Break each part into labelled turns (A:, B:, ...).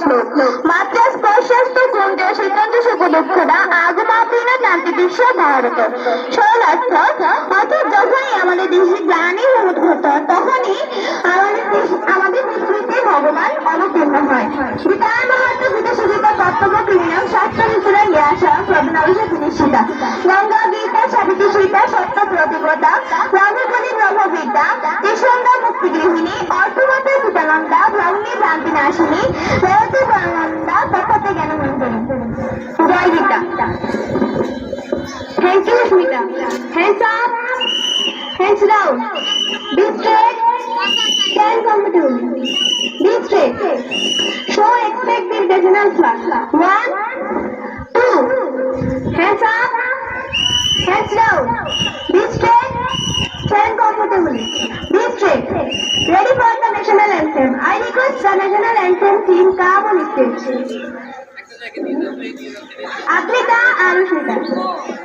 A: শ্লোক মাত্র স্পর্শস্ত কুঞ্জ শীতঞ্জ সুখ দুঃখরা আগমাপিন বিশ্ব ভারত সরল অর্থ অর্থাৎ যখনই আমাদের দেশে গ্লানি হতো তখনই আমাদের আমাদের পৃথিবীতে ভগবান অবতীর্ণ বিদায় মহাত্ম বিকশিত কর্তব্য ক্রিয়াম শাস্ত্র ভিতরে ইয়াসা প্রবনাবিষে প্রতিষ্ঠিতা গঙ্গা গীতা সাবিত্রী সীতা সত্য প্রতিপদা রাঘবলী ব্রহ্মবিদ্যা কৃষ্ণন্দা মুক্তি গৃহিণী সুতানন্দা ভ্রান্তি নাশিনী রেয়তী পরানন্দা তথ্যতে জ্ঞান মন্দির জয় Gita thank you Smita hands up hands down be straight stand comfortably be straight show expected decimal flash one two hands up hands down be straight stand comfortably be straight ready for the national anthem i request the national anthem team come on stage Africa and One,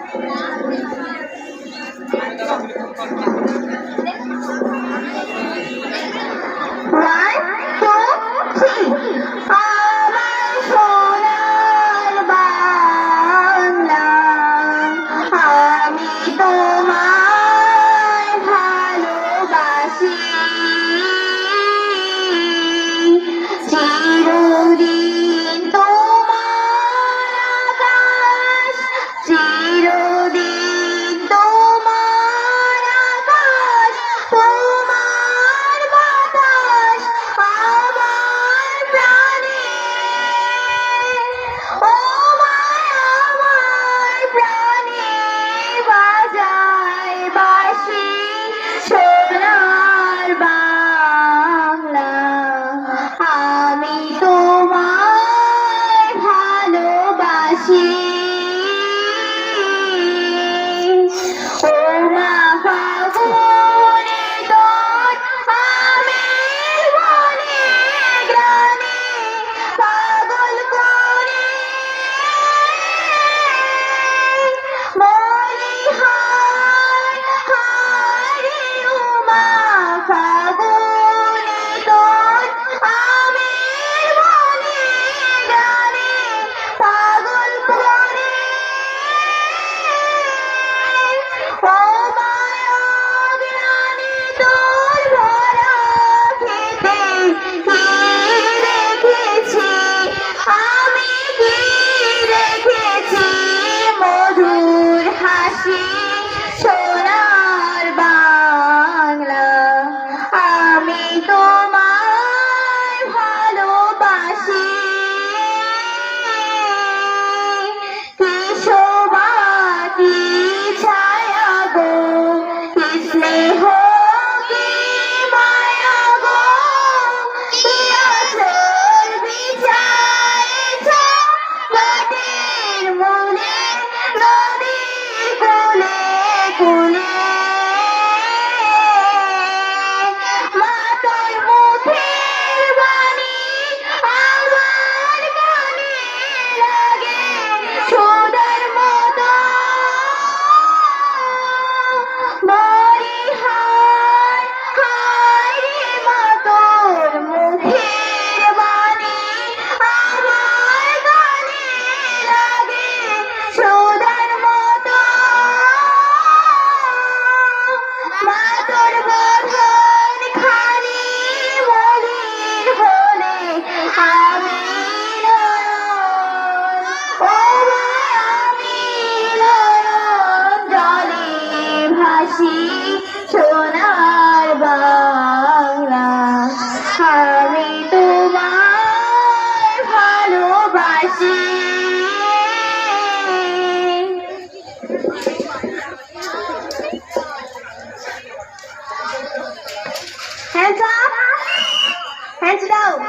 A: Hands up. Hands down.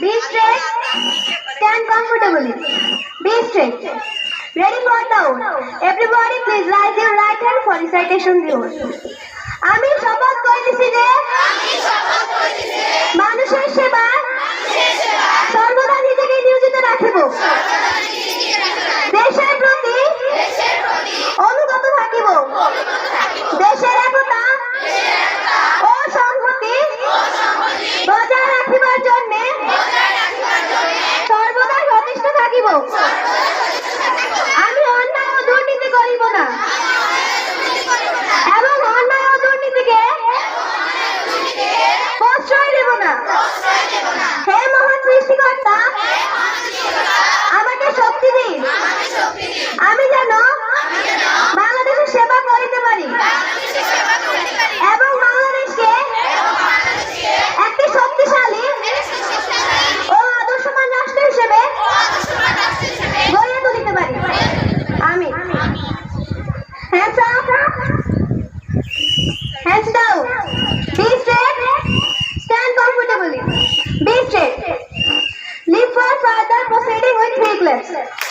A: Be straight. Stand comfortably. Be straight. Ready for down. Everybody please raise your right hand for recitation rule. আমি শপথ করিতেছি যে মানুষের সেবা সর্বদা নিজেকে নিয়োজিত রাখিব না হে মহান সৃষ্টিকর্তা আমাকে শক্তি দিন। আমি যেন বাংলাদেশের সেবা করিতে পারি। আছে